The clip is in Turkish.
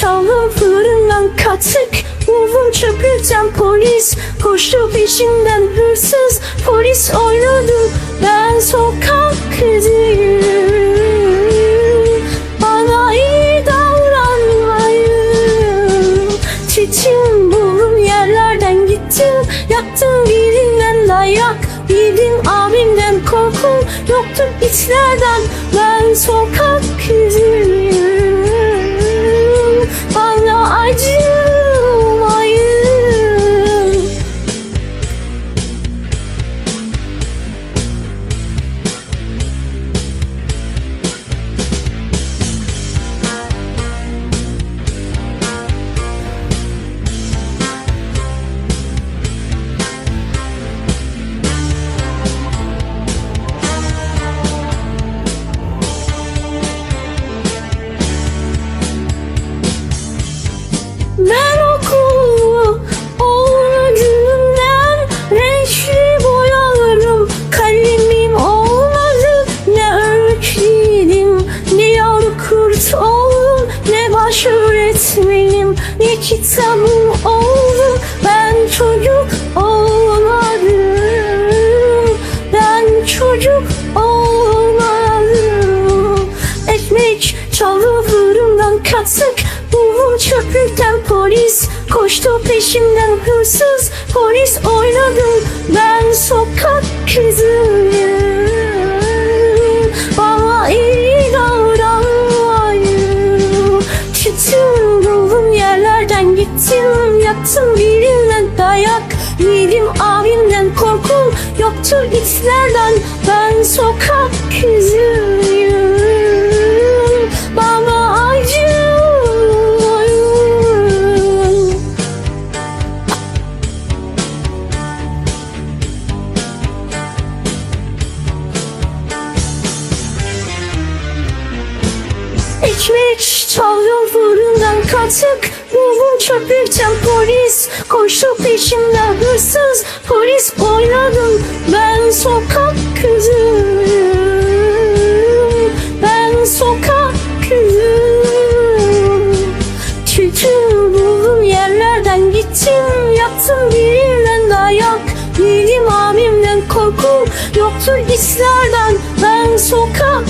Çalıp fırından katık Vurdum çöpürten polis. Koştu peşimden hırsız Polis oynadı. Ben sokak kızıyım Bana iyi davranmayın. Titim bulun yerlerden gittim. Yaktım birinden dayak. Yedim abimden korkum Yoktu itlerden Ben sokak kızıyım Ben okulu olmadığından renkli boyalarım. Kalemim olmadı ne öğretmenim Ne yavru kurt oldum ne baş öğretmenim. Ne kitabım oldu ben çocuk olmadım. Ben çocuk olmadım. Ekmek çaldı fırından katık Çöplükten polis Koştu peşimden hırsız Polis oynadım ben sokak kızıyım Bana iyi davranmayın. Buldum yerlerden gittim Yaktım birinden dayak Yedim abimden korkum Yoktu itlerden Ben sokak kızıyım Ekmek çalıyor fırından katık Buldum çöplükten polis Koştu peşimden hırsız. Polis oynadım ben sokak kızıyım. Ben sokak kızıyım. Tütün buldum yerlerden gittim Yaktım birinden dayak. Yedim abimden korkum Yoktu hislerden ben sokak